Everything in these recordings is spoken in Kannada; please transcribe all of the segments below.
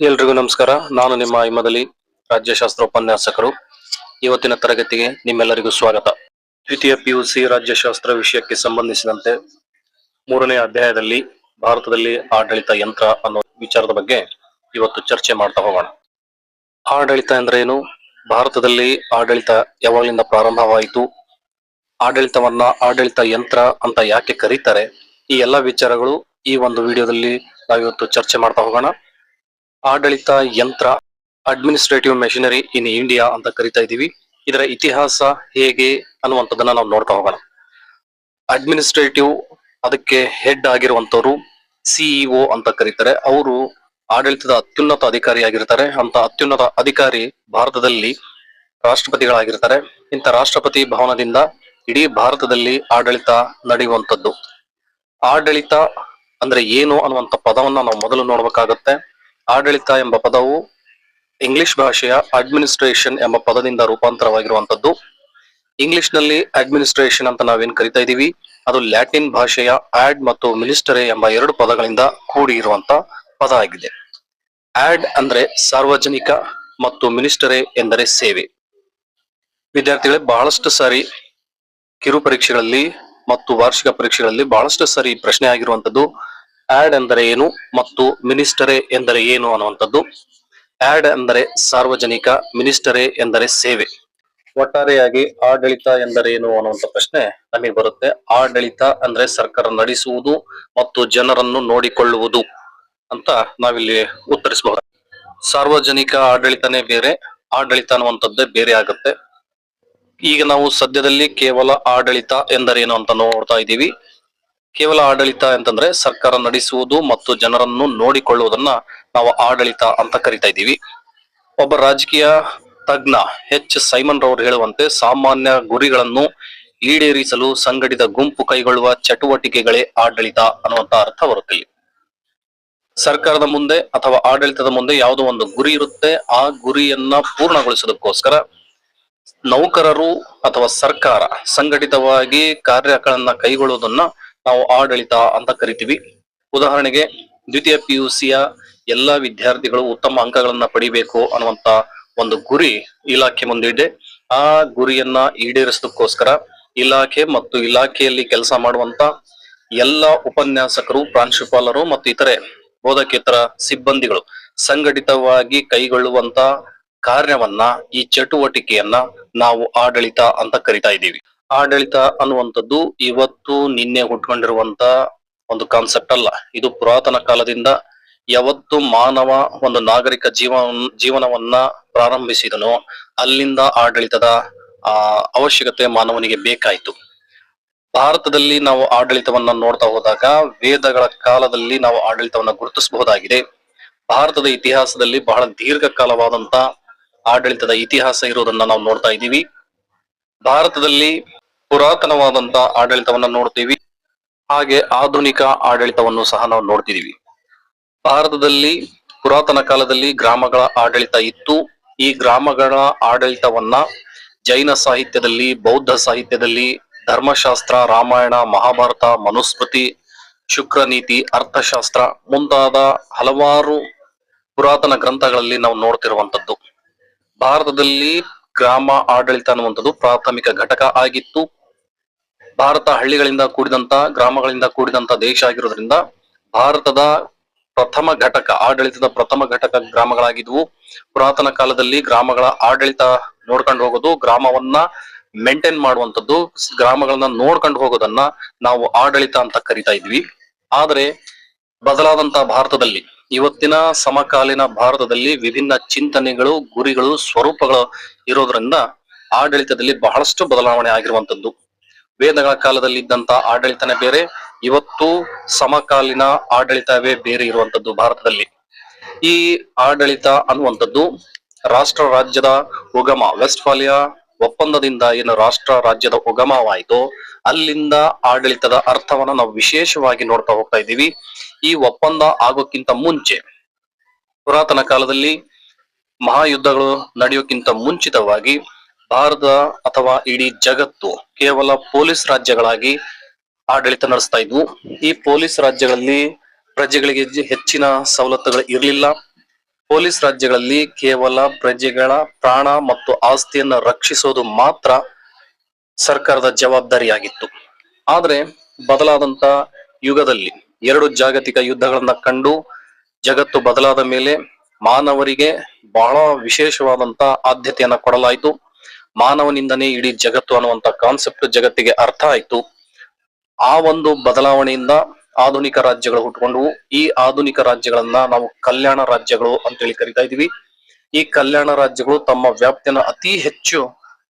ಎಲ್ರಿಗೂ ನಮಸ್ಕಾರ. ನಾನು ನಿಮ್ಮ ಹಿಮದಲ್ಲಿ ರಾಜ್ಯಶಾಸ್ತ್ರ ಉಪನ್ಯಾಸಕರು ಇವತ್ತಿನ ತರಗತಿಗೆ ನಿಮ್ಮೆಲ್ಲರಿಗೂ ಸ್ವಾಗತ. ದ್ವಿತೀಯ ಪಿಯುಸಿ ರಾಜ್ಯಶಾಸ್ತ್ರ ವಿಷಯಕ್ಕೆ ಸಂಬಂಧಿಸಿದಂತೆ ಮೂರನೇ ಅಧ್ಯಾಯದಲ್ಲಿ ಭಾರತದಲ್ಲಿ ಆಡಳಿತ ಯಂತ್ರ ಅನ್ನೋ ವಿಚಾರದ ಬಗ್ಗೆ ಇವತ್ತು ಚರ್ಚೆ ಮಾಡ್ತಾ ಹೋಗೋಣ. ಆಡಳಿತ ಅಂದ್ರೆ ಏನು? ಭಾರತದಲ್ಲಿ ಆಡಳಿತ ಯಾವಾಗಲಿಂದ ಪ್ರಾರಂಭವಾಯಿತು? ಆಡಳಿತವನ್ನ ಆಡಳಿತ ಯಂತ್ರ ಅಂತ ಯಾಕೆ ಕರೀತಾರೆ? ಈ ಎಲ್ಲಾ ವಿಚಾರಗಳು ಈ ಒಂದು ವಿಡಿಯೋದಲ್ಲಿ ನಾವಿವತ್ತು ಚರ್ಚೆ ಮಾಡ್ತಾ ಹೋಗೋಣ. ಆಡಳಿತ ಯಂತ್ರ ಅಡ್ಮಿನಿಸ್ಟ್ರೇಟಿವ್ ಮೆಷಿನರಿ ಇನ್ ಇಂಡಿಯಾ ಅಂತ ಕರಿತಾ ಇದ್ದೀವಿ. ಇದರ ಇತಿಹಾಸ ಹೇಗೆ ಅನ್ನುವಂಥದ್ದನ್ನ ನಾವು ನೋಡ್ತಾ ಹೋಗೋಣ. ಅಡ್ಮಿನಿಸ್ಟ್ರೇಟಿವ್ ಅದಕ್ಕೆ ಹೆಡ್ ಆಗಿರುವಂತವ್ರು ಸಿಇಒ ಅಂತ ಕರೀತಾರೆ. ಅವರು ಆಡಳಿತದ ಅತ್ಯುನ್ನತ ಅಧಿಕಾರಿಯಾಗಿರ್ತಾರೆ ಅಂತ ಅತ್ಯುನ್ನತ ಅಧಿಕಾರಿ ಭಾರತದಲ್ಲಿ ರಾಷ್ಟ್ರಪತಿಗಳಾಗಿರ್ತಾರೆ. ಇಂಥ ರಾಷ್ಟ್ರಪತಿ ಭವನದಿಂದ ಇಡೀ ಭಾರತದಲ್ಲಿ ಆಡಳಿತ ನಡೆಯುವಂಥದ್ದು. ಆಡಳಿತ ಅಂದ್ರೆ ಏನು ಅನ್ನುವಂಥ ಪದವನ್ನ ನಾವು ಮೊದಲು ನೋಡ್ಬೇಕಾಗತ್ತೆ. ಆಡಳಿತ ಎಂಬ ಪದವು ಇಂಗ್ಲಿಷ್ ಭಾಷೆಯ ಅಡ್ಮಿನಿಸ್ಟ್ರೇಷನ್ ಎಂಬ ಪದದಿಂದ ರೂಪಾಂತರವಾಗಿರುವಂತದ್ದು ಇಂಗ್ಲಿಷ್ನಲ್ಲಿ ಅಡ್ಮಿನಿಸ್ಟ್ರೇಷನ್ ಅಂತ ನಾವೇನ್ ಕರಿತಾ ಇದೀವಿ ಅದು ಲ್ಯಾಟಿನ್ ಭಾಷೆಯ ಆಡ್ ಮತ್ತು ಮಿನಿಸ್ಟರೆ ಎಂಬ ಎರಡು ಪದಗಳಿಂದ ಕೂಡಿ ಇರುವಂತ ಪದ ಆಗಿದೆ. ಆಡ್ ಅಂದ್ರೆ ಸಾರ್ವಜನಿಕ ಮತ್ತು ಮಿನಿಸ್ಟರೆ ಎಂದರೆ ಸೇವೆ. ವಿದ್ಯಾರ್ಥಿಗಳೇ, ಬಹಳಷ್ಟು ಸಾರಿ ಕಿರು ಪರೀಕ್ಷೆಗಳಲ್ಲಿ ಮತ್ತು ವಾರ್ಷಿಕ ಪರೀಕ್ಷೆಗಳಲ್ಲಿ ಬಹಳಷ್ಟು ಸಾರಿ ಪ್ರಶ್ನೆ ಆಗಿರುವಂತದ್ದು ಆಡ್ ಎಂದರೆ ಏನು ಮತ್ತು ಮಿನಿಸ್ಟರೇ ಎಂದರೆ ಏನು ಅನ್ನುವಂಥದ್ದು. ಆಡ್ ಅಂದರೆ ಸಾರ್ವಜನಿಕ ಮಿನಿಸ್ಟರೇ ಎಂದರೆ ಸೇವೆ. ಒಟ್ಟಾರೆಯಾಗಿ ಆಡಳಿತ ಎಂದರೆ ಏನು ಅನ್ನುವಂಥ ಪ್ರಶ್ನೆ ನಮಗೆ ಬರುತ್ತೆ. ಆಡಳಿತ ಅಂದ್ರೆ ಸರ್ಕಾರ ನಡೆಸುವುದು ಮತ್ತು ಜನರನ್ನು ನೋಡಿಕೊಳ್ಳುವುದು ಅಂತ ನಾವಿಲ್ಲಿ ಉತ್ತರಿಸಬಹುದು. ಸಾರ್ವಜನಿಕ ಆಡಳಿತನೇ ಬೇರೆ, ಆಡಳಿತ ಅನ್ನುವಂಥದ್ದೇ ಬೇರೆ ಆಗುತ್ತೆ. ಈಗ ನಾವು ಸದ್ಯದಲ್ಲಿ ಕೇವಲ ಆಡಳಿತ ಎಂದರೇನು ಅಂತ ನೋಡ್ತಾ ಇದ್ದೀವಿ. ಕೇವಲ ಆಡಳಿತ ಅಂತಂದ್ರೆ ಸರ್ಕಾರ ನಡೆಸುವುದು ಮತ್ತು ಜನರನ್ನು ನೋಡಿಕೊಳ್ಳುವುದನ್ನ ನಾವು ಆಡಳಿತ ಅಂತ ಕರಿತಾ ಇದ್ದೀವಿ. ಒಬ್ಬ ರಾಜಕೀಯ ತಜ್ಞ ಎಚ್ ಸೈಮನ್ ರವರು ಹೇಳುವಂತೆ ಸಾಮಾನ್ಯ ಗುರಿಗಳನ್ನು ಈಡೇರಿಸಲು ಸಂಘಟಿತ ಗುಂಪು ಕೈಗೊಳ್ಳುವ ಚಟುವಟಿಕೆಗಳೇ ಆಡಳಿತ ಅನ್ನುವಂತ ಅರ್ಥ ಬರುತ್ತೆ ಸರ್ಕಾರದ ಮುಂದೆ ಅಥವಾ ಆಡಳಿತದ ಮುಂದೆ ಯಾವುದೋ ಒಂದು ಗುರಿ ಇರುತ್ತೆ, ಆ ಗುರಿಯನ್ನ ಪೂರ್ಣಗೊಳಿಸೋದಕ್ಕೋಸ್ಕರ ನೌಕರರು ಅಥವಾ ಸರ್ಕಾರ ಸಂಘಟಿತವಾಗಿ ಕಾರ್ಯಗಳನ್ನ ಕೈಗೊಳ್ಳುವುದನ್ನ ನಾವು ಆಡಳಿತ ಅಂತ ಕರಿತೀವಿ. ಉದಾಹರಣೆಗೆ ದ್ವಿತೀಯ ಪಿ ಯು ಸಿಯ ಎಲ್ಲಾ ವಿದ್ಯಾರ್ಥಿಗಳು ಉತ್ತಮ ಅಂಕಗಳನ್ನ ಪಡಿಬೇಕು ಅನ್ನುವಂತ ಒಂದು ಗುರಿ ಇಲಾಖೆ ಮುಂದಿದೆ ಆ ಗುರಿಯನ್ನ ಈಡೇರಿಸೋದಕ್ಕೋಸ್ಕರ ಇಲಾಖೆ ಮತ್ತು ಇಲಾಖೆಯಲ್ಲಿ ಕೆಲಸ ಮಾಡುವಂತ ಎಲ್ಲ ಉಪನ್ಯಾಸಕರು, ಪ್ರಾಂಶುಪಾಲರು ಮತ್ತು ಇತರೆ ಬೋಧಕೇತರ ಸಿಬ್ಬಂದಿಗಳು ಸಂಘಟಿತವಾಗಿ ಕೈಗೊಳ್ಳುವಂತ ಕಾರ್ಯವನ್ನ, ಈ ಚಟುವಟಿಕೆಯನ್ನ ನಾವು ಆಡಳಿತ ಅಂತ ಕರಿತಾ ಇದ್ದೀವಿ. ಆಡಳಿತ ಅನ್ನುವಂಥದ್ದು ಇವತ್ತು ನಿನ್ನೆ ಹುಟ್ಕೊಂಡಿರುವಂತ ಒಂದು ಕಾನ್ಸೆಪ್ಟ್ ಅಲ್ಲ. ಇದು ಪುರಾತನ ಕಾಲದಿಂದ ಯಾವತ್ತು ಮಾನವ ಒಂದು ನಾಗರಿಕ ಜೀವ ಜೀವನವನ್ನ ಪ್ರಾರಂಭಿಸಿದನೋ. ಅಲ್ಲಿಂದ ಆಡಳಿತದ, ಆ, ಅವಶ್ಯಕತೆ ಮಾನವನಿಗೆ ಬೇಕಾಯಿತು. ಭಾರತದಲ್ಲಿ ನಾವು ಆಡಳಿತವನ್ನ ನೋಡ್ತಾ ಹೋದಾಗ ವೇದಗಳ ಕಾಲದಲ್ಲಿ ನಾವು ಆಡಳಿತವನ್ನ ಗುರುತಿಸಬಹುದಾಗಿದೆ. ಭಾರತದ ಇತಿಹಾಸದಲ್ಲಿ ಬಹಳ ದೀರ್ಘಕಾಲವಾದಂತ ಆಡಳಿತದ ಇತಿಹಾಸ ಇರುವುದನ್ನ ನಾವು ನೋಡ್ತಾ ಇದ್ದೀವಿ. ಭಾರತದಲ್ಲಿ ಪುರಾತನವಾದಂತಹ ಆಡಳಿತವನ್ನ ನೋಡ್ತೀವಿ. ಹಾಗೆ ಆಧುನಿಕ ಆಡಳಿತವನ್ನು ಸಹ ನಾವು ನೋಡ್ತಿದೀವಿ. ಭಾರತದಲ್ಲಿ ಪುರಾತನ ಕಾಲದಲ್ಲಿ ಗ್ರಾಮಗಳ ಆಡಳಿತ ಇತ್ತು. ಈ ಗ್ರಾಮಗಳ ಆಡಳಿತವನ್ನ ಜೈನ ಸಾಹಿತ್ಯದಲ್ಲಿ, ಬೌದ್ಧ ಸಾಹಿತ್ಯದಲ್ಲಿ, ಧರ್ಮಶಾಸ್ತ್ರ, ರಾಮಾಯಣ, ಮಹಾಭಾರತ, ಮನುಸ್ಮೃತಿ, ಶುಕ್ರ ನೀತಿ, ಅರ್ಥಶಾಸ್ತ್ರ ಮುಂತಾದ ಹಲವಾರು ಪುರಾತನ ಗ್ರಂಥಗಳಲ್ಲಿ ನಾವು ನೋಡ್ತಿರುವಂತದ್ದು ಭಾರತದಲ್ಲಿ ಗ್ರಾಮ ಆಡಳಿತ ಅನ್ನುವಂಥದ್ದು ಪ್ರಾಥಮಿಕ ಘಟಕ ಆಗಿತ್ತು. ಭಾರತ ಹಳ್ಳಿಗಳಿಂದ ಕೂಡಿದಂತ, ಗ್ರಾಮಗಳಿಂದ ಕೂಡಿದಂತ ದೇಶ ಆಗಿರೋದ್ರಿಂದ ಭಾರತದ ಪ್ರಥಮ ಘಟಕ, ಆಡಳಿತದ ಪ್ರಥಮ ಘಟಕ ಗ್ರಾಮಗಳಾಗಿದ್ವು. ಪುರಾತನ ಕಾಲದಲ್ಲಿ ಗ್ರಾಮಗಳ ಆಡಳಿತ ನೋಡ್ಕೊಂಡು ಹೋಗೋದು, ಗ್ರಾಮವನ್ನ ಮೇಂಟೈನ್ ಮಾಡುವಂತದ್ದು ಗ್ರಾಮಗಳನ್ನ ನೋಡ್ಕೊಂಡು ಹೋಗೋದನ್ನ ನಾವು ಆಡಳಿತ ಅಂತ ಕರಿತಾ ಇದ್ವಿ. ಆದ್ರೆ ಬದಲಾದಂತ ಭಾರತದಲ್ಲಿ ಇವತ್ತಿನ ಸಮಕಾಲೀನ ಭಾರತದಲ್ಲಿ ವಿಭಿನ್ನ ಚಿಂತನೆಗಳು, ಗುರಿಗಳು, ಸ್ವರೂಪಗಳು ಇರೋದ್ರಿಂದ ಆಡಳಿತದಲ್ಲಿ ಬಹಳಷ್ಟು ಬದಲಾವಣೆ ಆಗಿರುವಂತದ್ದು ವೇದಗಳ ಕಾಲದಲ್ಲಿ ಇದ್ದಂತ ಆಡಳಿತನೇ ಬೇರೆ, ಇವತ್ತು ಸಮಕಾಲೀನ ಆಡಳಿತವೇ ಬೇರೆ ಇರುವಂತದ್ದು ಭಾರತದಲ್ಲಿ. ಈ ಆಡಳಿತ ಅನ್ನುವಂಥದ್ದು ರಾಷ್ಟ್ರ ರಾಜ್ಯದ ಉಗಮ, ವೆಸ್ಟ್ಫಾಲಿಯಾ ಒಪ್ಪಂದದಿಂದ ಏನು ರಾಷ್ಟ್ರ ರಾಜ್ಯದ ಉಗಮವಾಯಿತು, ಅಲ್ಲಿಂದ ಆಡಳಿತದ ಅರ್ಥವನ್ನ ನಾವು ವಿಶೇಷವಾಗಿ ನೋಡ್ತಾ ಹೋಗ್ತಾ ಇದ್ದೀವಿ. ಈ ಒಪ್ಪಂದ ಆಗೋಕ್ಕಿಂತ ಮುಂಚೆ, ಪುರಾತನ ಕಾಲದಲ್ಲಿ ಮಹಾಯುದ್ಧಗಳು ನಡೆಯೋಕ್ಕಿಂತ ಮುಂಚಿತವಾಗಿ ಭಾರತ ಅಥವಾ ಇಡೀ ಜಗತ್ತು ಕೇವಲ ಪೊಲೀಸ್ ರಾಜ್ಯಗಳಾಗಿ ಆಡಳಿತ ನಡೆಸ್ತಾ ಇದ್ವು. ಈ ಪೊಲೀಸ್ ರಾಜ್ಯಗಳಲ್ಲಿ ಪ್ರಜೆಗಳಿಗೆ ಹೆಚ್ಚಿನ ಸವಲತ್ತುಗಳು ಇರಲಿಲ್ಲ. ಪೊಲೀಸ್ ರಾಜ್ಯಗಳಲ್ಲಿ ಕೇವಲ ಪ್ರಜೆಗಳ ಪ್ರಾಣ ಮತ್ತು ಆಸ್ತಿಯನ್ನು ರಕ್ಷಿಸೋದು ಮಾತ್ರ ಸರ್ಕಾರದ ಜವಾಬ್ದಾರಿಯಾಗಿತ್ತು. ಆದರೆ ಬದಲಾದಂತ ಯುಗದಲ್ಲಿ ಎರಡು ಜಾಗತಿಕ ಯುದ್ಧಗಳನ್ನ ಕಂಡು ಜಗತ್ತು ಬದಲಾದ ಮೇಲೆ ಮಾನವರಿಗೆ ಬಹಳ ವಿಶೇಷವಾದಂತ ಆದ್ಯತೆಯನ್ನ ಕೊಡಲಾಯಿತು. ಮಾನವನಿಂದನೇ ಇಡೀ ಜಗತ್ತು ಅನ್ನುವಂತ ಕಾನ್ಸೆಪ್ಟ್ ಜಗತ್ತಿಗೆ ಅರ್ಥ ಆಯ್ತು. ಆ ಒಂದು ಬದಲಾವಣೆಯಿಂದ ಆಧುನಿಕ ರಾಜ್ಯಗಳು ಹುಟ್ಟುಕೊಂಡವು ಈ ಆಧುನಿಕ ರಾಜ್ಯಗಳನ್ನ ನಾವು ಕಲ್ಯಾಣ ರಾಜ್ಯಗಳು ಅಂತೇಳಿ ಕರಿತಾ ಇದೀವಿ ಈ ಕಲ್ಯಾಣ ರಾಜ್ಯಗಳು ತಮ್ಮ ವ್ಯಾಪ್ತಿಯನ್ನ ಅತಿ ಹೆಚ್ಚು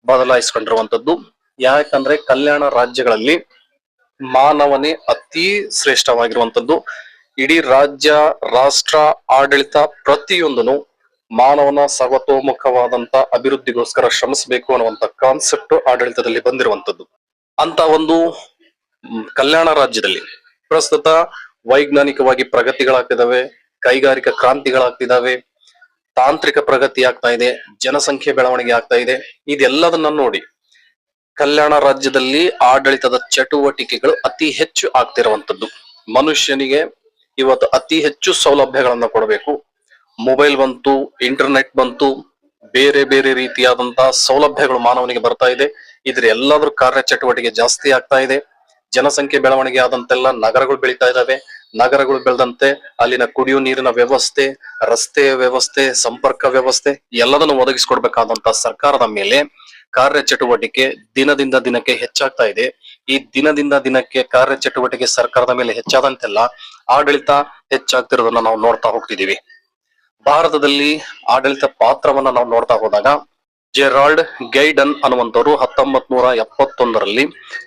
ಬದಲಾಯಿಸ್ಕೊಂಡಿರುವಂತದ್ದು. ಯಾಕಂದ್ರೆ ಕಲ್ಯಾಣ ರಾಜ್ಯಗಳಲ್ಲಿ ಮಾನವನೇ ಅತಿ ಶ್ರೇಷ್ಠವಾಗಿರುವಂತದ್ದು ಇಡೀ ರಾಜ್ಯ, ರಾಷ್ಟ್ರ, ಆಡಳಿತ ಪ್ರತಿಯೊಂದನು ಮಾನವನ ಸರ್ವತೋಮುಖವಾದಂತ ಅಭಿವೃದ್ಧಿಗೋಸ್ಕರ ಶ್ರಮಿಸಬೇಕು ಅನ್ನುವಂತ ಕಾನ್ಸೆಪ್ಟ್ ಆಡಳಿತದಲ್ಲಿ ಬಂದಿರುವಂತದ್ದು ಅಂತ ಒಂದು ಕಲ್ಯಾಣ ರಾಜ್ಯದಲ್ಲಿ ಪ್ರಸ್ತುತ ವೈಜ್ಞಾನಿಕವಾಗಿ ಪ್ರಗತಿಗಳಾಗ್ತಿದಾವೆ ಕೈಗಾರಿಕಾ ಕ್ರಾಂತಿಗಳಾಗ್ತಿದಾವೆ ತಾಂತ್ರಿಕ ಪ್ರಗತಿ ಆಗ್ತಾ ಇದೆ, ಜನಸಂಖ್ಯೆ ಬೆಳವಣಿಗೆ ಆಗ್ತಾ ಇದೆ. ಇದೆಲ್ಲದನ್ನ ನೋಡಿ ಕಲ್ಯಾಣ ರಾಜ್ಯದಲ್ಲಿ ಆಡಳಿತದ ಚಟುವಟಿಕೆಗಳು ಅತಿ ಹೆಚ್ಚು ಆಗ್ತಿರುವಂತದ್ದು ಮನುಷ್ಯನಿಗೆ ಇವತ್ತು ಅತಿ ಹೆಚ್ಚು ಸೌಲಭ್ಯಗಳನ್ನ ಕೊಡಬೇಕು. ಮೊಬೈಲ್ ಬಂತು, ಇಂಟರ್ನೆಟ್ ಬಂತು, ಬೇರೆ ಬೇರೆ ರೀತಿಯಾದಂತಹ ಸೌಲಭ್ಯಗಳು ಮಾನವನಿಗೆ ಬರ್ತಾ ಇದೆ. ಇದ್ರ ಎಲ್ಲಾದ್ರೂ ಕಾರ್ಯ ಚಟುವಟಿಕೆ ಜಾಸ್ತಿ ಆಗ್ತಾ ಇದೆ. ಜನಸಂಖ್ಯೆ ಬೆಳವಣಿಗೆ ಆದಂತೆಲ್ಲ ನಗರಗಳು ಬೆಳೀತಾ ಇದ್ದಾವೆ. ನಗರಗಳು ಬೆಳೆದಂತೆ ಅಲ್ಲಿನ ಕುಡಿಯುವ ನೀರಿನ ವ್ಯವಸ್ಥೆ ರಸ್ತೆ ವ್ಯವಸ್ಥೆ, ಸಂಪರ್ಕ ವ್ಯವಸ್ಥೆ ಎಲ್ಲದನ್ನು ಒದಗಿಸಿಕೊಡ್ಬೇಕಾದಂತಹ ಸರ್ಕಾರದ ಮೇಲೆ ಕಾರ್ಯ ಚಟುವಟಿಕೆ ದಿನದಿಂದ ದಿನಕ್ಕೆ ಹೆಚ್ಚಾಗ್ತಾ ಇದೆ. ಈ ದಿನದಿಂದ ದಿನಕ್ಕೆ ಕಾರ್ಯ ಚಟುವಟಿಕೆ ಸರ್ಕಾರದ ಮೇಲೆ ಹೆಚ್ಚಾದಂತೆಲ್ಲ ಆಡಳಿತ ಹೆಚ್ಚಾಗ್ತಿರೋದನ್ನ ನಾವು ನೋಡ್ತಾ ಹೋಗ್ತಿದೀವಿ. ಭಾರತದಲ್ಲಿ ಆಡಳಿತ ಪಾತ್ರವನ್ನ ನಾವು ನೋಡ್ತಾ ಹೋದಾಗ ಜೆರಾಲ್ಡ್ ಗೈಡನ್ ಅನ್ನುವಂಥವ್ರು ಹತ್ತೊಂಬತ್ ನೂರ ಎಪ್ಪತ್ತೊಂದರಲ್ಲಿ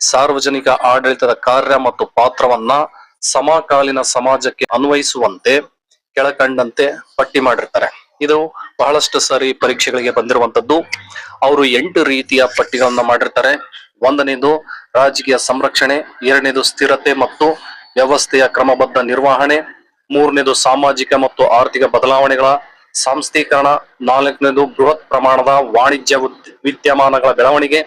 ಸಾರ್ವಜನಿಕ ಆಡಳಿತದ ಕಾರ್ಯ ಮತ್ತು ಪಾತ್ರವನ್ನ ಸಮಕಾಲೀನ ಸಮಾಜಕ್ಕೆ ಅನ್ವಯಿಸುವಂತೆ ಕೆಳಕಂಡಂತೆ ಪಟ್ಟಿ ಮಾಡಿರ್ತಾರೆ. ಇದು ಬಹಳಷ್ಟು ಸಾರಿ ಪರೀಕ್ಷೆಗಳಿಗೆ ಬಂದಿರುವಂತದ್ದು ಅವರು ಎಂಟು ರೀತಿಯ ಪಟ್ಟಿಗಳನ್ನ ಮಾಡಿರ್ತಾರೆ. ಒಂದನೇದು ರಾಜಕೀಯ ಸಂರಕ್ಷಣೆ, ಎರಡನೇದು ಸ್ಥಿರತೆ ಮತ್ತು ವ್ಯವಸ್ಥೆಯ ಕ್ರಮಬದ್ಧ ನಿರ್ವಹಣೆ, ಮೂರನೇದು ಸಾಮಾಜಿಕ ಮತ್ತು ಆರ್ಥಿಕ ಬದಲಾವಣೆಗಳ ಸಾಂಸ್ಥೀಕರಣ ನಾಲ್ಕನೇದು ಬೃಹತ್ ಪ್ರಮಾಣದ ವಾಣಿಜ್ಯ ವಿದ್ಯಮಾನಗಳ ಬೆಳವಣಿಗೆ,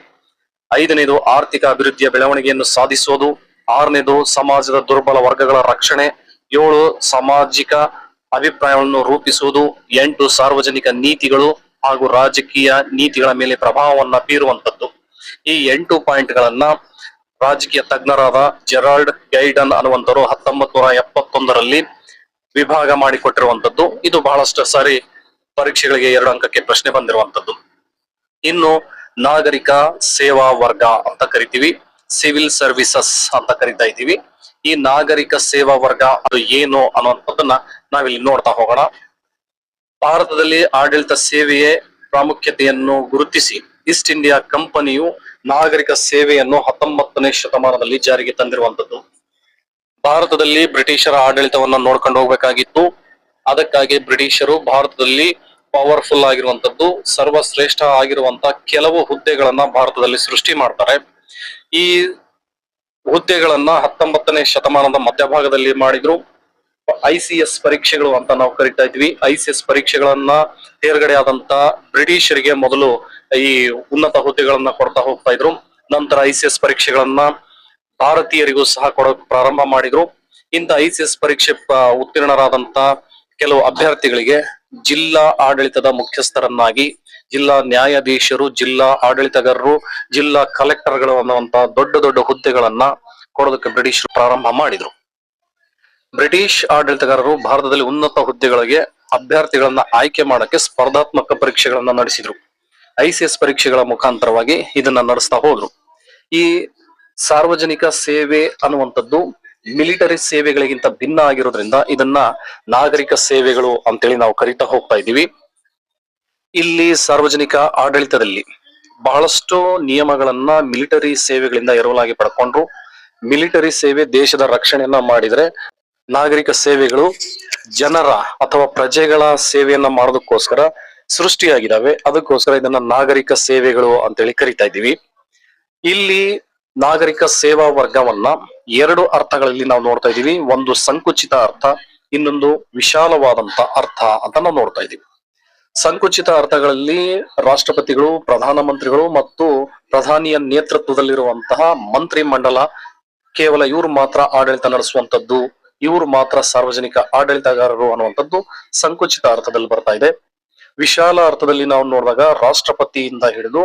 ಐದನೇದು ಆರ್ಥಿಕ ಅಭಿವೃದ್ಧಿಯ ಬೆಳವಣಿಗೆಯನ್ನು ಸಾಧಿಸುವುದು, ಆರನೇದು ಸಮಾಜದ ದುರ್ಬಲ ವರ್ಗಗಳ ರಕ್ಷಣೆ, ಏಳು ಸಾಮಾಜಿಕ ಅಭಿಪ್ರಾಯವನ್ನು ರೂಪಿಸುವುದು, ಎಂಟು ಸಾರ್ವಜನಿಕ ನೀತಿಗಳು ಹಾಗೂ ರಾಜಕೀಯ ನೀತಿಗಳ ಮೇಲೆ ಪ್ರಭಾವವನ್ನ ಬೀರುವಂತದ್ದು ಈ ಎಂಟು ಪಾಯಿಂಟ್ ಗಳನ್ನ ರಾಜಕೀಯ ತಜ್ಞರಾದ ಜೆರಾಲ್ಡ್ ಗೈಡನ್ ಅನ್ನುವಂಥರು ಹತ್ತೊಂಬತ್ ನೂರ ಎಪ್ಪತ್ತೊಂದರಲ್ಲಿ ವಿಭಾಗ ಮಾಡಿಕೊಟ್ಟಿರುವಂತದ್ದು ಇದು ಬಹಳಷ್ಟು ಸಾರಿ ಪರೀಕ್ಷೆಗಳಿಗೆ ಎರಡು ಅಂಕಕ್ಕೆ ಪ್ರಶ್ನೆ ಬಂದಿರುವಂತದ್ದು ಇನ್ನು ನಾಗರಿಕ ಸೇವಾ ವರ್ಗ ಅಂತ ಕರಿತೀವಿ, ಸಿವಿಲ್ ಸರ್ವಿಸಸ್ ಅಂತ ಕರಿತಾ ಇದ್ದೀವಿ. ಈ ನಾಗರಿಕ ಸೇವಾ ವರ್ಗ ಅದು ಏನು ಅನ್ನುವಂಥದ್ದನ್ನ ನಾವಿಲ್ಲಿ ನೋಡ್ತಾ ಹೋಗೋಣ. ಭಾರತದಲ್ಲಿ ಆಡಳಿತ ಸೇವೆಯೇ ಪ್ರಾಮುಖ್ಯತೆಯನ್ನು ಗುರುತಿಸಿ ಈಸ್ಟ್ ಇಂಡಿಯಾ ಕಂಪನಿಯು ನಾಗರಿಕ ಸೇವೆಯನ್ನು ಹತ್ತೊಂಬತ್ತನೇ ಶತಮಾನದಲ್ಲಿ ಜಾರಿಗೆ ತಂದಿರುವಂತದ್ದು ಭಾರತದಲ್ಲಿ ಬ್ರಿಟಿಷರ ಆಡಳಿತವನ್ನ ನೋಡ್ಕೊಂಡು ಹೋಗ್ಬೇಕಾಗಿತ್ತು. ಅದಕ್ಕಾಗಿ ಬ್ರಿಟಿಷರು ಭಾರತದಲ್ಲಿ ಪವರ್ಫುಲ್ ಆಗಿರುವಂತದ್ದು ಸರ್ವಶ್ರೇಷ್ಠ ಆಗಿರುವಂತ ಕೆಲವು ಹುದ್ದೆಗಳನ್ನ ಭಾರತದಲ್ಲಿ ಸೃಷ್ಟಿ ಮಾಡ್ತಾರೆ. ಈ ಹುದ್ದೆಗಳನ್ನ ಹತ್ತೊಂಬತ್ತನೇ ಶತಮಾನದ ಮಧ್ಯಭಾಗದಲ್ಲಿ ಮಾಡಿದ್ರು. ಐ ಸಿ ಎಸ್ ಪರೀಕ್ಷೆಗಳು ಅಂತ ನಾವು ಕರಿತಾ ಇದ್ವಿ. ಐ ಸಿ ಎಸ್ ಪರೀಕ್ಷೆಗಳನ್ನ ತೇರ್ಗಡೆ ಆದಂತ ಬ್ರಿಟಿಷರಿಗೆ ಮೊದಲು ಈ ಉನ್ನತ ಹುದ್ದೆಗಳನ್ನ ಕೊಡ್ತಾ ಹೋಗ್ತಾ ಇದ್ರು. ನಂತರ ಐ ಸಿ ಎಸ್ ಪರೀಕ್ಷೆಗಳನ್ನ ಭಾರತೀಯರಿಗೂ ಸಹ ಕೊಡೋಕ್ ಪ್ರಾರಂಭ ಮಾಡಿದ್ರು. ಇಂತ ಐ ಸಿ ಎಸ್ ಪರೀಕ್ಷೆ ಉತ್ತೀರ್ಣರಾದಂತ ಕೆಲವು ಅಭ್ಯರ್ಥಿಗಳಿಗೆ ಜಿಲ್ಲಾ ಆಡಳಿತದ ಮುಖ್ಯಸ್ಥರನ್ನಾಗಿ ಜಿಲ್ಲಾ ನ್ಯಾಯಾಧೀಶರು, ಜಿಲ್ಲಾ ಆಡಳಿತಗಾರರು, ಜಿಲ್ಲಾ ಕಲೆಕ್ಟರ್ಗಳು ಅನ್ನುವಂತ ದೊಡ್ಡ ದೊಡ್ಡ ಹುದ್ದೆಗಳನ್ನ ಕೊಡೋದಕ್ಕೆ ಬ್ರಿಟಿಷರು ಪ್ರಾರಂಭ ಮಾಡಿದ್ರು. ಬ್ರಿಟಿಷ್ ಆಡಳಿತಗಾರರು ಭಾರತದಲ್ಲಿ ಉನ್ನತ ಹುದ್ದೆಗಳಿಗೆ ಅಭ್ಯರ್ಥಿಗಳನ್ನ ಆಯ್ಕೆ ಮಾಡಕ್ಕೆ ಸ್ಪರ್ಧಾತ್ಮಕ ಪರೀಕ್ಷೆಗಳನ್ನ ನಡೆಸಿದ್ರು. ಐಸಿಎಸ್ ಪರೀಕ್ಷೆಗಳ ಮುಖಾಂತರವಾಗಿ ಇದನ್ನ ನಡೆಸ್ತಾ ಹೋದ್ರು. ಈ ಸಾರ್ವಜನಿಕ ಸೇವೆ ಅನ್ನುವಂಥದ್ದು ಮಿಲಿಟರಿ ಸೇವೆಗಳಿಗಿಂತ ಭಿನ್ನ ಆಗಿರೋದ್ರಿಂದ ಇದನ್ನ ನಾಗರಿಕ ಸೇವೆಗಳು ಅಂತೇಳಿ ನಾವು ಕರಿತಾ ಹೋಗ್ತಾ ಇದ್ದೀವಿ. ಇಲ್ಲಿ ಸಾರ್ವಜನಿಕ ಆಡಳಿತದಲ್ಲಿ ಬಹಳಷ್ಟು ನಿಯಮಗಳನ್ನ ಮಿಲಿಟರಿ ಸೇವೆಗಳಿಂದ ಎರವಲಾಗಿ ಪಡ್ಕೊಂಡ್ರು. ಮಿಲಿಟರಿ ಸೇವೆ ದೇಶದ ರಕ್ಷಣೆಯನ್ನ ಮಾಡಿದ್ರೆ ನಾಗರಿಕ ಸೇವೆಗಳು ಜನರ ಅಥವಾ ಪ್ರಜೆಗಳ ಸೇವೆಯನ್ನ ಮಾಡೋದಕ್ಕೋಸ್ಕರ ಸೃಷ್ಟಿಯಾಗಿದ್ದಾವೆ ಅದಕ್ಕೋಸ್ಕರ ಇದನ್ನ ನಾಗರಿಕ ಸೇವೆಗಳು ಅಂತೇಳಿ ಕರಿತಾ ಇದ್ದೀವಿ. ಇಲ್ಲಿ ನಾಗರಿಕ ಸೇವಾ ವರ್ಗವನ್ನ ಎರಡು ಅರ್ಥಗಳಲ್ಲಿ ನಾವು ನೋಡ್ತಾ ಇದ್ದೀವಿ. ಒಂದು ಸಂಕುಚಿತ ಅರ್ಥ, ಇನ್ನೊಂದು ವಿಶಾಲವಾದಂತ ಅರ್ಥ ಅಂತ ನಾವು ನೋಡ್ತಾ ಇದೀವಿ ಸಂಕುಚಿತ ಅರ್ಥಗಳಲ್ಲಿ ರಾಷ್ಟ್ರಪತಿಗಳು, ಪ್ರಧಾನಮಂತ್ರಿಗಳು ಮತ್ತು ಪ್ರಧಾನಿಯ ನೇತೃತ್ವದಲ್ಲಿರುವಂತಹ ಮಂತ್ರಿ ಮಂಡಲ ಕೇವಲ ಇವರು ಮಾತ್ರ ಆಡಳಿತ ನಡೆಸುವಂತದ್ದು ಇವರು ಮಾತ್ರ ಸಾರ್ವಜನಿಕ ಆಡಳಿತಗಾರರು ಅನ್ನುವಂಥದ್ದು ಸಂಕುಚಿತ ಅರ್ಥದಲ್ಲಿ ಬರ್ತಾ ಇದೆ. ವಿಶಾಲ ಅರ್ಥದಲ್ಲಿ ನಾವು ನೋಡಿದಾಗ ರಾಷ್ಟ್ರಪತಿಯಿಂದ ಹಿಡಿದು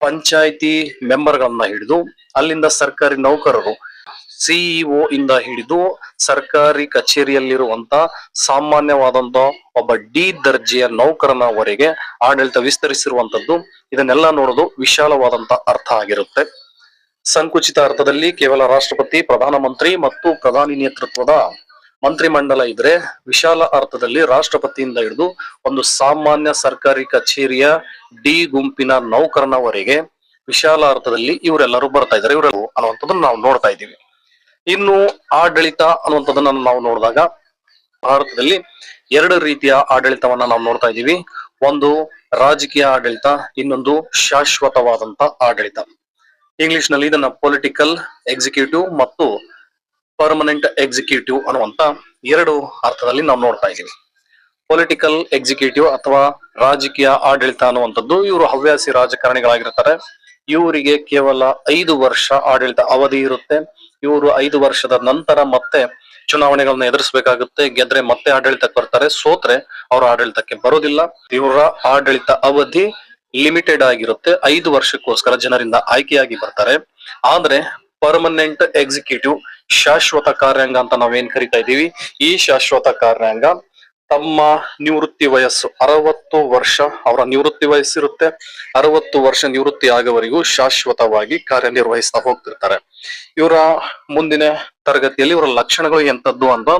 ಪಂಚಾಯಿತಿ ಮೆಂಬರ್ಗಳನ್ನ ಹಿಡಿದು ಅಲ್ಲಿಂದ ಸರ್ಕಾರಿ ನೌಕರರು ಸಿಇಒ ಇಂದ ಹಿಡಿದು ಸರ್ಕಾರಿ ಕಚೇರಿಯಲ್ಲಿರುವಂತ ಸಾಮಾನ್ಯವಾದಂತ ಒಬ್ಬ ಡಿ ದರ್ಜೆಯ ನೌಕರನವರೆಗೆ ಆಡಳಿತ ವಿಸ್ತರಿಸಿರುವಂತದ್ದು ಇದನ್ನೆಲ್ಲ ನೋಡೋದು ವಿಶಾಲವಾದಂತ ಅರ್ಥ ಆಗಿರುತ್ತೆ. ಸಂಕುಚಿತ ಅರ್ಥದಲ್ಲಿ ಕೇವಲ ರಾಷ್ಟ್ರಪತಿ, ಪ್ರಧಾನಮಂತ್ರಿ ಮತ್ತು ಪ್ರಧಾನಿ ನೇತೃತ್ವದ ಮಂತ್ರಿಮಂಡಲ ಇದ್ರೆ ವಿಶಾಲ ಅರ್ಥದಲ್ಲಿ ರಾಷ್ಟ್ರಪತಿಯಿಂದ ಹಿಡಿದು ಒಂದು ಸಾಮಾನ್ಯ ಸರ್ಕಾರಿ ಕಚೇರಿಯ ಡಿ ಗುಂಪಿನ ನೌಕರನವರೆಗೆ ವಿಶಾಲ ಅರ್ಥದಲ್ಲಿ ಇವರೆಲ್ಲರೂ ಬರ್ತಾ ಇದ್ದಾರೆ. ಇವರೆಲ್ಲರೂ ಅನ್ನುವಂಥದ್ದನ್ನ ನಾವು ನೋಡ್ತಾ ಇದ್ದೀವಿ. ಇನ್ನು ಆಡಳಿತ ಅನ್ನುವಂಥದ್ದನ್ನ ನಾವು ನೋಡಿದಾಗ ಭಾರತದಲ್ಲಿ ಎರಡು ರೀತಿಯ ಆಡಳಿತವನ್ನ ನಾವು ನೋಡ್ತಾ ಇದ್ದೀವಿ. ಒಂದು ರಾಜಕೀಯ ಆಡಳಿತ, ಇನ್ನೊಂದು ಶಾಶ್ವತವಾದಂತ ಆಡಳಿತ. ಇಂಗ್ಲಿಷ್ನಲ್ಲಿ ಇದನ್ನ ಪೊಲಿಟಿಕಲ್ ಎಕ್ಸಿಕ್ಯೂಟಿವ್ ಮತ್ತು ಪರ್ಮನೆಂಟ್ ಎಕ್ಸಿಕ್ಯೂಟಿವ್ ಅನ್ನುವಂತ ಎರಡು ಅರ್ಥದಲ್ಲಿ ನಾವು ನೋಡ್ತಾ ಇದ್ದೀವಿ. ಪೊಲಿಟಿಕಲ್ ಎಕ್ಸಿಕ್ಯೂಟಿವ್ ಅಥವಾ ರಾಜಕೀಯ ಆಡಳಿತ ಅನ್ನುವಂಥದ್ದು ಇವರು ಹವ್ಯಾಸಿ ರಾಜಕಾರಣಿಗಳಾಗಿರ್ತಾರೆ. ಇವರಿಗೆ ಕೇವಲ ಐದು ವರ್ಷ ಆಡಳಿತ ಅವಧಿ ಇರುತ್ತೆ. ಇವರು ಐದು ವರ್ಷದ ನಂತರ ಮತ್ತೆ ಚುನಾವಣೆಗಳನ್ನ ಎದುರಿಸಬೇಕಾಗುತ್ತೆ. ಗೆದ್ರೆ ಮತ್ತೆ ಆಡಳಿತಕ್ಕೆ ಬರ್ತಾರೆ. ಸೋತ್ರೆ ಅವರ ಆಡಳಿತಕ್ಕೆ ಬರೋದಿಲ್ಲ. ಇವರ ಆಡಳಿತ ಅವಧಿ ಲಿಮಿಟೆಡ್ ಆಗಿರುತ್ತೆ. ಐದು ವರ್ಷಕ್ಕೋಸ್ಕರ ಜನರಿಂದ ಆಯ್ಕೆಯಾಗಿ ಬರ್ತಾರೆ. ಆದ್ರೆ ಪರ್ಮನೆಂಟ್ ಎಕ್ಸಿಕ್ಯೂಟಿವ್ ಶಾಶ್ವತ ಕಾರ್ಯಾಂಗ ಅಂತ ನಾವೇನ್ ಕರಿತಾ ಇದೀವಿ ಈ ಶಾಶ್ವತ ಕಾರ್ಯಾಂಗ ತಮ್ಮ ನಿವೃತ್ತಿ ವಯಸ್ಸು. ಅರವತ್ತು ವರ್ಷ ಅವರ ನಿವೃತ್ತಿ ವಯಸ್ಸಿರುತ್ತೆ. ಅರವತ್ತು ವರ್ಷ ನಿವೃತ್ತಿ ಆಗುವವರೆಗೂ ಶಾಶ್ವತವಾಗಿ ಕಾರ್ಯನಿರ್ವಹಿಸ್ತಾ ಹೋಗ್ತಿರ್ತಾರೆ. ಇವರ ಮುಂದಿನ ತರಗತಿಯಲ್ಲಿ ಇವರ ಲಕ್ಷಣಗಳು ಎಂಥದ್ದು ಅಂತ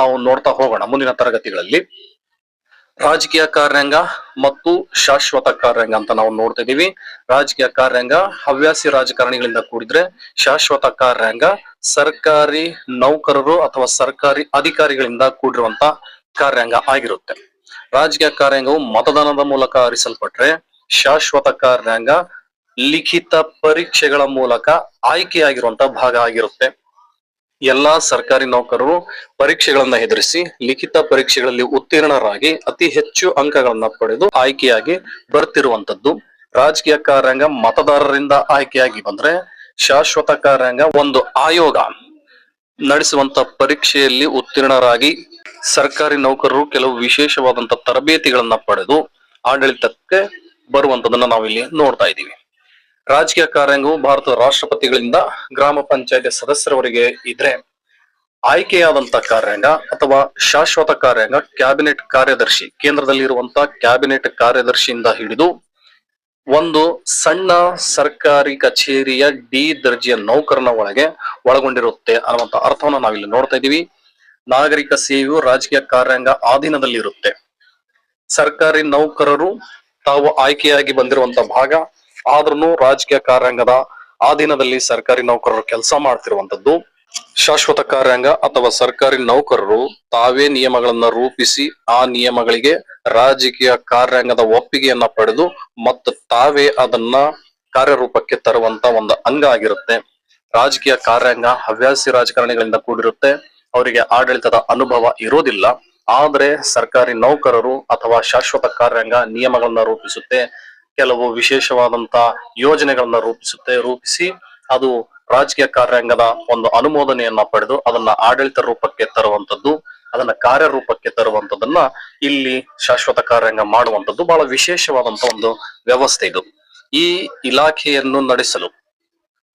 ನಾವು ನೋಡ್ತಾ ಹೋಗೋಣ ಮುಂದಿನ ತರಗತಿಗಳಲ್ಲಿ. ರಾಜಕೀಯ ಕಾರ್ಯಾಂಗ ಮತ್ತು ಶಾಶ್ವತ ಕಾರ್ಯಾಂಗ ಅಂತ ನಾವು ನೋಡ್ತಾ ಇದೀವಿ. ರಾಜಕೀಯ ಕಾರ್ಯಾಂಗ, ಹವ್ಯಾಸಿ ರಾಜಕಾರಣಿಗಳಿಂದ ಕೂಡಿದ್ರೆ ಶಾಶ್ವತ ಕಾರ್ಯಾಂಗ ಸರ್ಕಾರಿ ನೌಕರರು ಅಥವಾ ಸರ್ಕಾರಿ ಅಧಿಕಾರಿಗಳಿಂದ ಕೂಡಿರುವಂತ ಕಾರ್ಯಾಂಗ ಆಗಿರುತ್ತೆ. ರಾಜಕೀಯ ಕಾರ್ಯಾಂಗವು ಮತದಾನದ ಮೂಲಕ ಆರಿಸಲ್ಪಟ್ರೆ ಶಾಶ್ವತ ಕಾರ್ಯಾಂಗ ಲಿಖಿತ ಪರೀಕ್ಷೆಗಳ ಮೂಲಕ ಆಯ್ಕೆಯಾಗಿರುವಂತಹ ಭಾಗ ಆಗಿರುತ್ತೆ. ಎಲ್ಲಾ ಸರ್ಕಾರಿ ನೌಕರರು ಪರೀಕ್ಷೆಗಳನ್ನ ಎದುರಿಸಿ ಲಿಖಿತ ಪರೀಕ್ಷೆಗಳಲ್ಲಿ ಉತ್ತೀರ್ಣರಾಗಿ ಅತಿ ಹೆಚ್ಚು ಅಂಕಗಳನ್ನ ಪಡೆದು ಆಯ್ಕೆಯಾಗಿ ಬರ್ತಿರುವಂತದ್ದು. ರಾಜಕೀಯ ಕಾರ್ಯಾಂಗ ಮತದಾರರಿಂದ ಆಯ್ಕೆಯಾಗಿ ಬಂದ್ರೆ ಶಾಶ್ವತ ಕಾರ್ಯಾಂಗ ಒಂದು ಆಯೋಗ. ನಡೆಸುವಂತ ಪರೀಕ್ಷೆಯಲ್ಲಿ ಉತ್ತೀರ್ಣರಾಗಿ ಸರ್ಕಾರಿ ನೌಕರರು ಕೆಲವು ವಿಶೇಷವಾದಂತಹ ತರಬೇತಿಗಳನ್ನ ಪಡೆದು ಆಡಳಿತಕ್ಕೆ ಬರುವಂತದನ್ನ ನಾವಿಲ್ಲಿ ನೋಡ್ತಾ ಇದ್ದೀವಿ. ರಾಜಕೀಯ ಕಾರ್ಯಾಂಗವು ಭಾರತದ ರಾಷ್ಟ್ರಪತಿಗಳಿಂದ ಗ್ರಾಮ ಪಂಚಾಯತ್ ಸದಸ್ಯರವರೆಗೆ ಇದ್ರೆ ಆಯ್ಕೆಯಾದಂತ ಕಾರ್ಯಾಂಗ ಅಥವಾ ಶಾಶ್ವತ ಕಾರ್ಯಾಂಗ ಕ್ಯಾಬಿನೆಟ್ ಕಾರ್ಯದರ್ಶಿ ಕೇಂದ್ರದಲ್ಲಿ ಇರುವಂತ ಕ್ಯಾಬಿನೆಟ್ ಕಾರ್ಯದರ್ಶಿಯಿಂದ ಹಿಡಿದು ಒಂದು ಸಣ್ಣ ಸರ್ಕಾರಿ ಕಚೇರಿಯ ಡಿ ದರ್ಜೆಯ ನೌಕರನ ಒಳಗೆ ಒಳಗೊಂಡಿರುತ್ತೆ ಅನ್ನುವಂತ ಅರ್ಥವನ್ನ ನಾವಿಲ್ಲಿ ನೋಡ್ತಾ ಇದೀವಿ ನಾಗರಿಕ ಸೇವೆಯು ರಾಜಕೀಯ ಕಾರ್ಯಾಂಗ ಅಧೀನದಲ್ಲಿ ಇರುತ್ತೆ ಸರ್ಕಾರಿ ನೌಕರರು ತಾವು ಆಯ್ಕೆಯಾಗಿ ಬಂದಿರುವಂತ ಭಾಗ ಆದ್ರೂ ರಾಜಕೀಯ ಕಾರ್ಯಾಂಗದ ಆಧೀನದಲ್ಲಿ ಸರ್ಕಾರಿ ನೌಕರರು ಕೆಲಸ ಮಾಡ್ತಿರುವಂತದ್ದು. ಶಾಶ್ವತ ಕಾರ್ಯಾಂಗ ಅಥವಾ ಸರ್ಕಾರಿ ನೌಕರರು ತಾವೇ ನಿಯಮಗಳನ್ನ ರೂಪಿಸಿ ಆ ನಿಯಮಗಳಿಗೆ ರಾಜಕೀಯ ಕಾರ್ಯಾಂಗದ ಒಪ್ಪಿಗೆಯನ್ನ ಪಡೆದು ಮತ್ತು ತಾವೇ ಅದನ್ನ ಕಾರ್ಯರೂಪಕ್ಕೆ ತರುವಂತ ಒಂದು ಅಂಗ ಆಗಿರುತ್ತೆ. ರಾಜಕೀಯ ಕಾರ್ಯಾಂಗ ಹವ್ಯಾಸಿ ರಾಜಕಾರಣಿಗಳಿಂದ ಕೂಡಿರುತ್ತೆ. ಅವರಿಗೆ ಆಡಳಿತದ ಅನುಭವ ಇರೋದಿಲ್ಲ. ಆದರೆ ಸರ್ಕಾರಿ ನೌಕರರು ಅಥವಾ ಶಾಶ್ವತ ಕಾರ್ಯಾಂಗ ನಿಯಮಗಳನ್ನ ರೂಪಿಸುತ್ತೆ, ಕೆಲವು ವಿಶೇಷವಾದಂತ ಯೋಜನೆಗಳನ್ನ ರೂಪಿಸುತ್ತೆ, ರೂಪಿಸಿ ಅದು ರಾಜಕೀಯ ಕಾರ್ಯಾಂಗದ ಒಂದು ಅನುಮೋದನೆಯನ್ನ ಪಡೆದು ಅದನ್ನ ಆಡಳಿತ ರೂಪಕ್ಕೆ ತರುವಂತದ್ದು, ಅದನ್ನ ಕಾರ್ಯರೂಪಕ್ಕೆ ತರುವಂತದನ್ನ ಇಲ್ಲಿ ಶಾಶ್ವತ ಕಾರ್ಯಾಂಗ ಮಾಡುವಂತದ್ದು ಬಹಳ ವಿಶೇಷವಾದಂತ ಒಂದು ವ್ಯವಸ್ಥೆ ಇದು. ಈ ಇಲಾಖೆಯನ್ನು ನಡೆಸಲು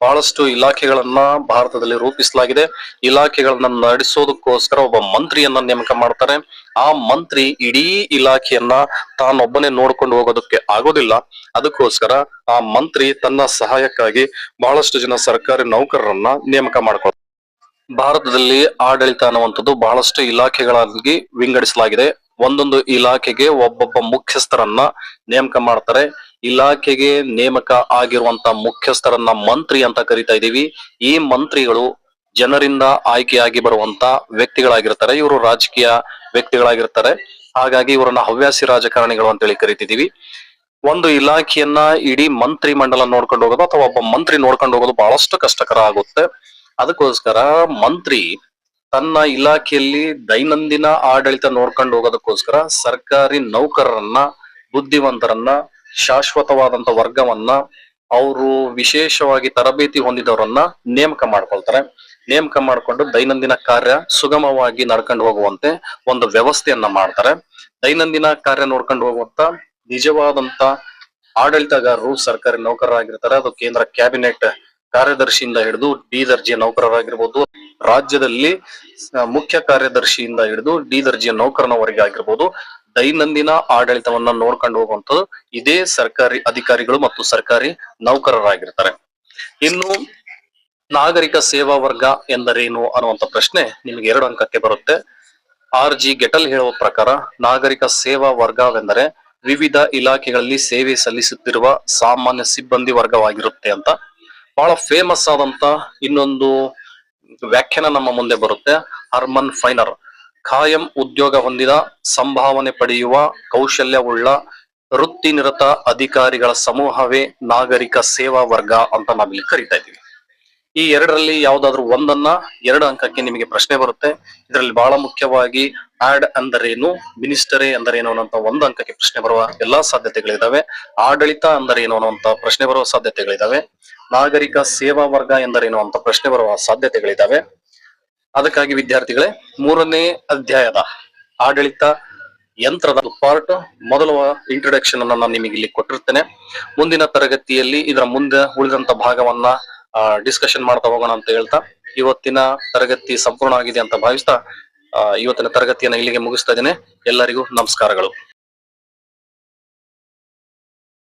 ಬಹಳಷ್ಟು ಇಲಾಖೆಗಳನ್ನ ಭಾರತದಲ್ಲಿ ರೂಪಿಸಲಾಗಿದೆ. ಇಲಾಖೆಗಳನ್ನ ನಡೆಸೋದಕ್ಕೋಸ್ಕರ ಒಬ್ಬ ಮಂತ್ರಿಯನ್ನ ನೇಮಕ ಮಾಡ್ತಾರೆ. ಆ ಮಂತ್ರಿ ಇಡೀ ಇಲಾಖೆಯನ್ನ ತಾನೊಬ್ಬನೇ ನೋಡ್ಕೊಂಡು ಹೋಗೋದಕ್ಕೆ ಆಗೋದಿಲ್ಲ. ಅದಕ್ಕೋಸ್ಕರ ಆ ಮಂತ್ರಿ ತನ್ನ ಸಹಾಯಕ್ಕಾಗಿ ಬಹಳಷ್ಟು ಜನ ಸರ್ಕಾರಿ ನೌಕರರನ್ನ ನೇಮಕ ಮಾಡ್ಕೊಳ್ತಾರೆ. ಭಾರತದಲ್ಲಿ ಆಡಳಿತ ಅನ್ನುವಂಥದ್ದು ಬಹಳಷ್ಟು ಇಲಾಖೆಗಳಾಗಿ ವಿಂಗಡಿಸಲಾಗಿದೆ. ಒಂದೊಂದು ಇಲಾಖೆಗೆ ಒಬ್ಬೊಬ್ಬ ಮುಖ್ಯಸ್ಥರನ್ನ ನೇಮಕ ಮಾಡ್ತಾರೆ. ಇಲಾಖೆಗೆ ನೇಮಕ ಆಗಿರುವಂತ ಮುಖ್ಯಸ್ಥರನ್ನ ಮಂತ್ರಿ ಅಂತ ಕರಿತಾ ಇದೀವಿ ಈ ಮಂತ್ರಿಗಳು ಜನರಿಂದ ಆಯ್ಕೆಯಾಗಿ ಬರುವಂತ ವ್ಯಕ್ತಿಗಳಾಗಿರ್ತಾರೆ. ಇವರು ರಾಜಕೀಯ ವ್ಯಕ್ತಿಗಳಾಗಿರ್ತಾರೆ. ಹಾಗಾಗಿ ಇವರನ್ನ ಹವ್ಯಾಸಿ ರಾಜಕಾರಣಿಗಳು ಅಂತೇಳಿ ಕರಿತಿದೀವಿ ಒಂದು ಇಲಾಖೆಯನ್ನ ಇಡೀ ಮಂತ್ರಿ ಮಂಡಲ ನೋಡ್ಕೊಂಡು ಹೋಗೋದು ಅಥವಾ ಒಬ್ಬ ಮಂತ್ರಿ ನೋಡ್ಕೊಂಡು ಹೋಗೋದು ಬಹಳಷ್ಟು ಕಷ್ಟಕರ ಆಗುತ್ತೆ. ಅದಕ್ಕೋಸ್ಕರ ಮಂತ್ರಿ ತನ್ನ ಇಲಾಖೆಯಲ್ಲಿ ದೈನಂದಿನ ಆಡಳಿತ ನೋಡ್ಕೊಂಡು ಹೋಗೋದಕ್ಕೋಸ್ಕರ ಸರ್ಕಾರಿ ನೌಕರರನ್ನ, ಬುದ್ಧಿವಂತರನ್ನ, ಶಾಶ್ವತವಾದಂತ ವರ್ಗವನ್ನ, ಅವರು ವಿಶೇಷವಾಗಿ ತರಬೇತಿ ಹೊಂದಿದವರನ್ನ ನೇಮಕ ಮಾಡ್ಕೊಳ್ತಾರೆ. ನೇಮಕ ಮಾಡಿಕೊಂಡು ದೈನಂದಿನ ಕಾರ್ಯ ಸುಗಮವಾಗಿ ನಡ್ಕೊಂಡು ಹೋಗುವಂತೆ ಒಂದು ವ್ಯವಸ್ಥೆಯನ್ನ ಮಾಡ್ತಾರೆ. ದೈನಂದಿನ ಕಾರ್ಯ ನೋಡ್ಕೊಂಡು ಹೋಗುವಂತ ನಿಜವಾದಂತ ಆಡಳಿತಗಾರರು ಸರ್ಕಾರಿ ನೌಕರರಾಗಿರ್ತಾರೆ. ಅದು ಕೇಂದ್ರ ಕ್ಯಾಬಿನೆಟ್ ಕಾರ್ಯದರ್ಶಿಯಿಂದ ಹಿಡಿದು ಡಿ ದರ್ಜೆಯ ನೌಕರರಾಗಿರ್ಬೋದು, ರಾಜ್ಯದಲ್ಲಿ ಮುಖ್ಯ ಕಾರ್ಯದರ್ಶಿಯಿಂದ ಹಿಡಿದು ಡಿ ದರ್ಜೆಯ ನೌಕರನವರೆಗೆ ಆಗಿರ್ಬೋದು, ದೈನಂದಿನ ಆಡಳಿತವನ್ನ ನೋಡ್ಕೊಂಡು ಹೋಗುವಂಥದ್ದು ಇದೇ ಸರ್ಕಾರಿ ಅಧಿಕಾರಿಗಳು ಮತ್ತು ಸರ್ಕಾರಿ ನೌಕರರಾಗಿರ್ತಾರೆ. ಇನ್ನು ನಾಗರಿಕ ಸೇವಾ ವರ್ಗ ಎಂದರೇನು ಅನ್ನುವಂತ ಪ್ರಶ್ನೆ ನಿಮಗೆ ಎರಡು ಅಂಕಕ್ಕೆ ಬರುತ್ತೆ. ಆರ್ ಜಿ ಗೆಟಲ್ ಹೇಳುವ ಪ್ರಕಾರ ನಾಗರಿಕ ಸೇವಾ ವರ್ಗವೆಂದರೆ ವಿವಿಧ ಇಲಾಖೆಗಳಲ್ಲಿ ಸೇವೆ ಸಲ್ಲಿಸುತ್ತಿರುವ ಸಾಮಾನ್ಯ ಸಿಬ್ಬಂದಿ ವರ್ಗವಾಗಿರುತ್ತೆ ಅಂತ ಬಹಳ ಫೇಮಸ್ ಆದಂತ ಇನ್ನೊಂದು ವ್ಯಾಖ್ಯಾನ ನಮ್ಮ ಮುಂದೆ ಬರುತ್ತೆ. ಹರ್ಮನ್ ಫೈನರ್ ಖಾಯಂ ಉದ್ಯೋಗ ಹೊಂದಿದ, ಸಂಭಾವನೆ ಪಡೆಯುವ, ಕೌಶಲ್ಯವುಳ್ಳ, ವೃತ್ತಿನಿರತ ಅಧಿಕಾರಿಗಳ ಸಮೂಹವೇ ನಾಗರಿಕ ಸೇವಾ ವರ್ಗ ಅಂತ ನಾವಿಲ್ಲಿ ಕರಿತಾ ಇದ್ದೀವಿ. ಈ ಎರಡರಲ್ಲಿ ಯಾವ್ದಾದ್ರು ಒಂದನ್ನ ಎರಡು ಅಂಕಕ್ಕೆ ನಿಮಗೆ ಪ್ರಶ್ನೆ ಬರುತ್ತೆ. ಇದರಲ್ಲಿ ಬಹಳ ಮುಖ್ಯವಾಗಿ ಆಡ್ ಅಂದರೇನು, ಮಿನಿಸ್ಟರೇ ಅಂದರೇನು ಅನ್ನುವಂತ ಒಂದು ಅಂಕಕ್ಕೆ ಪ್ರಶ್ನೆ ಬರುವ ಎಲ್ಲಾ ಸಾಧ್ಯತೆಗಳಿದಾವೆ. ಆಡಳಿತ ಅಂದರೇನು ಅನ್ನುವಂತ ಪ್ರಶ್ನೆ ಬರುವ ಸಾಧ್ಯತೆಗಳಿದಾವೆ. ನಾಗರಿಕ ಸೇವಾ ವರ್ಗ ಎಂದರೇನು ಅಂತ ಪ್ರಶ್ನೆ ಬರುವ ಸಾಧ್ಯತೆಗಳಿದಾವೆ. ಅದಕ್ಕಾಗಿ ವಿದ್ಯಾರ್ಥಿಗಳೇ, ಮೂರನೇ ಅಧ್ಯಾಯದ ಆಡಳಿತ ಯಂತ್ರದ ಪಾರ್ಟ್ ಮೊದಲ ಇಂಟ್ರೊಡಕ್ಷನ್ ಅನ್ನ ನಾನು ನಿಮಗೆ ಇಲ್ಲಿ ಕೊಟ್ಟಿರ್ತೇನೆ. ಮುಂದಿನ ತರಗತಿಯಲ್ಲಿ ಇದರ ಮುಂದೆ ಉಳಿದಂತ ಭಾಗವನ್ನ ಡಿಸ್ಕಷನ್ ಮಾಡ್ತಾ ಹೋಗೋಣ ಅಂತ ಹೇಳ್ತಾ ಇವತ್ತಿನ ತರಗತಿ ಸಂಪೂರ್ಣ ಆಗಿದೆ ಅಂತ ಭಾವಿಸ್ತಾ ಇವತ್ತಿನ ತರಗತಿಯನ್ನ ಇಲ್ಲಿಗೆ ಮುಗಿಸ್ತಾ ಇದ್ದೇನೆ. ಎಲ್ಲರಿಗೂ ನಮಸ್ಕಾರಗಳು.